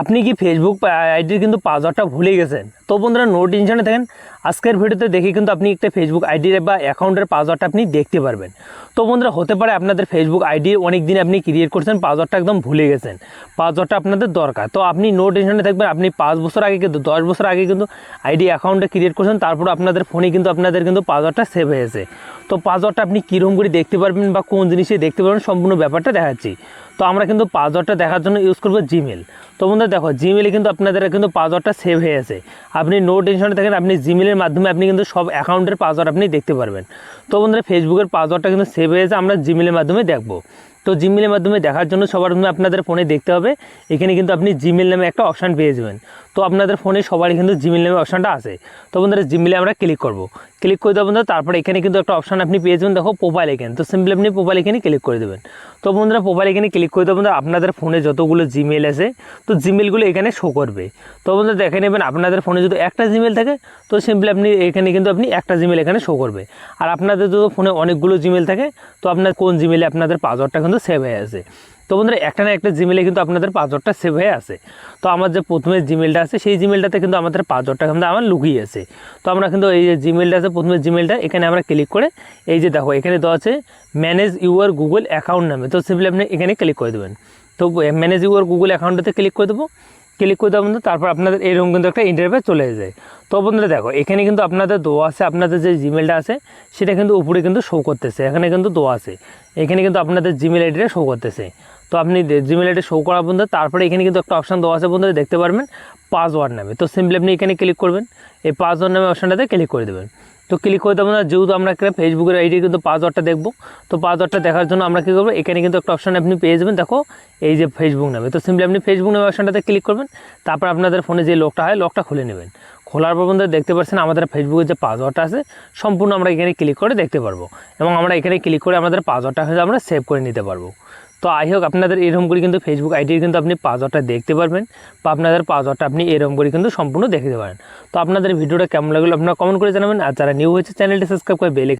আপনি কি ফেসবুক আইডির কিন্তু পাসওয়ার্ডটা ভুলে গেছেন? তো বন্ধুরা নো টেনশনে থাকেন। আজকের ভিডিওতে দেখে কিন্তু আপনি একটা ফেসবুক আইডির বা অ্যাকাউন্টের পাসওয়ার্ডটা আপনি দেখতে পারবেন। তো বন্ধুরা, হতে পারে আপনাদের ফেসবুক আইডি অনেক দিন আপনি ক্রিয়েট করছেন পাসওয়ার্ডটা একদম ভুলে গেছেন। পাসওয়ার্ডটা আপনাদের দরকার। তো আপনি নো টেনশনে থাকবেন, আপনি পাঁচ বছর আগে কিন্তু, দশ বছর আগে কিন্তু আইডি অ্যাকাউন্টটা ক্রিয়েট করছেন, তারপর আপনাদের ফোনে কিন্তু আপনাদের কিন্তু পাসওয়ার্ডটা সেভ হয়েছে। তো পাসওয়ার্ডটা আপনি কীরকম করে দেখতে পারবেন বা কোন জিনিসে দেখতে পারবেন, সম্পূর্ণ ব্যাপারটা দেখাচ্ছি। তো আমরা কিন্তু পাসওয়ার্ডটা দেখার জন্য ইউজ করব জিমেল তো বন্ধুরা, দেখো জিমেলে কিন্তু আপনাদের কিন্তু পাসওয়ার্ডটা সেভ হয়ে আছে আপনি নো টেনশনে থাকেন, আপনি জিমেলের মাধ্যমে আপনি কিন্তু সব অ্যাকাউন্টের পাসওয়ার্ড আপনি দেখতে পারবেন। তো বন্ধুরা ফেসবুকের পাসওয়ার্ডটা কিন্তু সেভ হয়েছে আমরা জিমেলের মাধ্যমে দেখব। তো জিমেলের মাধ্যমে দেখার জন্য সবার প্রথমে আপনাদের ফোনে দেখতে হবে। এখানে কিন্তু আপনি জিমেল নামে একটা অপশান পেয়ে যাবেন। তো আপনাদের ফোনে সবারই কিন্তু জিমেল নামে অপশানটা আছে। তো বন্ধুরা জিমেলে আমরা ক্লিক করব। ক্লিক করে দেবো বন্ধুরা, তারপরে এখানে কিন্তু একটা অপশান আপনি পেয়ে যাবেন, দেখো প্রোফাইল এখানে। তো সিম্পলি আপনি প্রোফাইল এখানে ক্লিক করে দেবেন। তো বন্ধুরা প্রোফাইল এখানে ক্লিক করে বন্ধুরা। আপনাদের ফোনে যতগুলো জিমেল আছে, তো জিমেলগুলো এখানে শো করবে। তো বন্ধুরা দেখে নেবেন, আপনাদের ফোনে যদি একটা জিমেল থাকে, তো সিম্পলি আপনি এখানে কিন্তু আপনি একটা জিমেল এখানে শো করবে। আর আপনাদের যদি ফোনে অনেকগুলো জিমেল থাকে, তো আপনার কোন জিমেলে আপনাদের পাসওয়ার্ডটা কিন্তু সেভ হয়ে আছে। তো বন্ধুরা, একটা না একটা জিমেলে কিন্তু আপনাদের পাসওয়ার্ডটা সেভ হয়ে আছে। তো আমার যে প্রথমে জিমেলটা আছে, সেই জিমেলটাতে কিন্তু আমাদের পাসওয়ার্ডটা কিন্তু আমার লুকিয়ে আছে। তো আমরা কিন্তু এই যে জিমেলটা আছে, প্রথমে জিমেলটা এখানে আমরা ক্লিক করে এই যে দেখো, এখানে দেওয়া আছে ম্যানেজ ইউর গুগল অ্যাকাউন্ট নামে তো সিম্পলি আপনি এখানে ক্লিক করে দেবেন। তো ম্যানেজ ইউর গুগল অ্যাকাউন্টটাতে ক্লিক করে দেবো। ক্লিক করে দেওয়া বন্ধু তারপর আপনাদের এরকম কিন্তু একটা ইন্টারভিউ চলে যায়। তো বন্ধুরা দেখো, এখানে কিন্তু আপনাদের দোয়া আছে, আপনাদের যে জিমেলটা আছে, সেটা কিন্তু উপরে কিন্তু শো করতেছে। এখানে কিন্তু দোয়া আছে। এখানে কিন্তু আপনাদের জিমেল আইডিটা শো করতেছে। তো আপনি জিমেল আইডি শো করা বন্ধু তারপরে এখানে কিন্তু একটা অপশান দেওয়া আছে বন্ধুরা, দেখতে পারবেন পাসওয়ার্ড নামে। তো সিম্পলি আপনি এখানে ক্লিক করবেন। এই পাসওয়ার্ড নামে অপশানটাতে ক্লিক করে দেবেন। তো ক্লিক করে দেবো না, যেহেতু আমরা একটা ফেসবুকের আইডি কিন্তু পাসওয়ার্ডটা দেখব, তো পাসওয়ার্ডটা দেখার জন্য আমরা কী করব, এখানে কিন্তু একটা অপশান আপনি পেয়ে যাবেন, দেখো, এই যে ফেসবুক নামে। তো সিম্পলি আপনি ফেসবুক নামে অপশানটাতে ক্লিক করবেন, তারপর আপনাদের ফোনে যে লকটা হয় লকটা খুলে নেবেন। খোলার পর বন্ধুরা দেখতে পাচ্ছেন আমাদের ফেসবুকের যে পাসওয়ার্ডটা আছে, সম্পূর্ণ আমরা এখানে ক্লিক করে দেখতে পারব। এবং আমরা এখানে ক্লিক করে আমাদের পাসওয়ার্ডটা হয়তো আমরা সেভ করে নিতে পারব। তো আই হোক আপনাদের এরকম করে কিন্তু ফেসবুক আইডির কিন্তু আপনি পাসওয়ার্ডটা দেখতে পারবেন বা আপনাদের পাসওয়ার্ডটা আপনি এরকম করে কিন্তু সম্পূর্ণ দেখতে পারেন। তো আপনাদের ভিডিওটা কেমন লাগল আপনারা কমেন্ট করে জানাবেন। আর যারা নিউ হয়েছে চ্যানেলটি সাবস্ক্রাইব করে বেলে